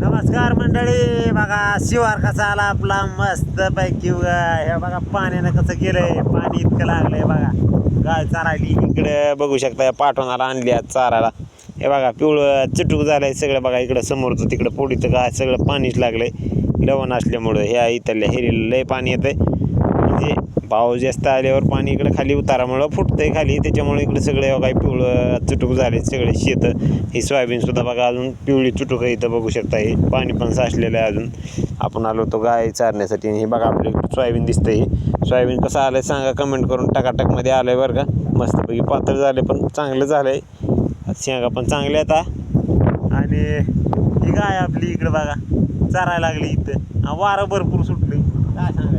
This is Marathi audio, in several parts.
नमस्कार मंडळी बघा शिवार कसा आला आपला? मस्त पैकी हे बघा पाण्यानं कसं गेलंय पाणी इतकं लागलंय बघा. गाय चारायली इकडे. बघू शकता पाठवणाला आणली आज चारायला. हे बघा पिवळं चिटूक झालंय सगळं बघा इकडं समोरचं तिकडं पोडीचं काय सगळं पाणीच लागलंय. लवण असल्यामुळं ह्या इथल्या हिरीला लय पाणी येतंय. पाऊस जास्त आल्यावर पाणी इकडं खाली उतारामुळं फुटतं आहे खाली. त्याच्यामुळे इकडे सगळे काही पिवळं चुटूक झाले सगळे शेत. ही सोयाबीनसुद्धा बघा अजून पिवळी चुटूक आहे इथं बघू शकता हे. पाणी पण साचलेलं आहे अजून. आपण आलो होतो गाय चारण्यासाठी हे बघा आपल्या सोयाबीन दिसतं आहे सोयाबीन कसं आलंय सांगा कमेंट करून. टकाटकमध्ये आहे बरं का. मस्तपैकी पातळ झाले पण चांगलं झालं आहे शेंगा पण चांगल्या आता आणि ही गाय आपली इकडं बघा चारायला लागली इथं. हा, वारं भरपूर सुटली काय सांगा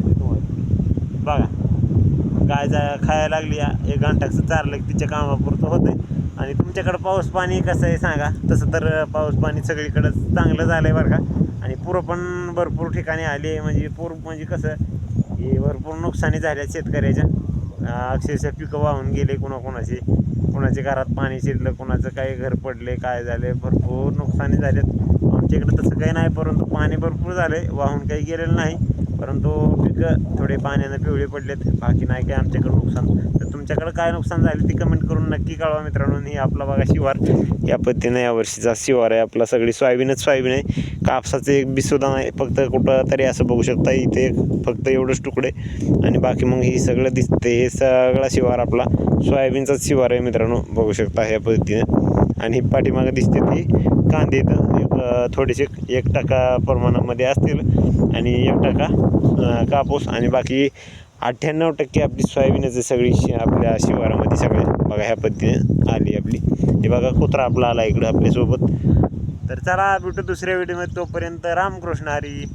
गाय जा खायला लागली एक घंटाचं चारलं की तिच्या कामापुरतं होतंय. आणि तुमच्याकडं पाऊस पाणी कसं आहे सांगा. तसं तर पाऊस पाणी सगळीकडं चांगलं झालं आहे बरं का. आणि पुरं पण भरपूर ठिकाणी आले म्हणजे पूर म्हणजे कसं हे भरपूर नुकसानी झाल्या शेतकऱ्याच्या. अक्षरशः पिकं वाहून गेले कोणाकोणाचे. कोणाच्या घरात पाणी शिरलं कोणाचं काही घर पडले काय झाले भरपूर नुकसानी झाल्यात आमच्या इकडं तसं काही नाही परंतु पाणी भरपूर झाले वाहून काही गेलेलं नाही. परंतु पिकं थोडे पाण्यानं पिवळे पडलेत बाकी नाही काय आमच्याकडं नुकसान. तर तुमच्याकडं काय नुकसान झालं ते कमेंट करून नक्की कळवा मित्रांनो. ही आपला बघा शिवार या पद्धतीनं यावर्षीचा शिवार आहे आपला. सगळी सोयाबीनच सोयाबीन आहे. कापसाचं एक बीसुद्धा नाही. फक्त कुठं तरी असं बघू शकता इथे फक्त एवढंच तुकडे. आणि बाकी मग ही सगळं दिसते हे सगळा शिवार आपला. सोयाबीनचाच शिवार आहे मित्रांनो. बघू शकता ह्या पद्धतीनं. आणि पाठीमागं दिसते ती कांदे इथं. थोडेसे एक टक्का प्रमाणामध्ये असतील आणि एक टक्का कापूस आणि बाकी अठ्ठ्याण्णव टक्के आपली सोयाबीनच सगळी शि आपल्या शिवारामध्ये सगळ्या. बघा ह्या पद्धतीने आली आपली. हे बघा कुत्रा आपला आला इकडं आपल्यासोबत. तर चला भेटू दुसऱ्या व्हिडिओमध्ये. तोपर्यंत रामकृष्ण हरी.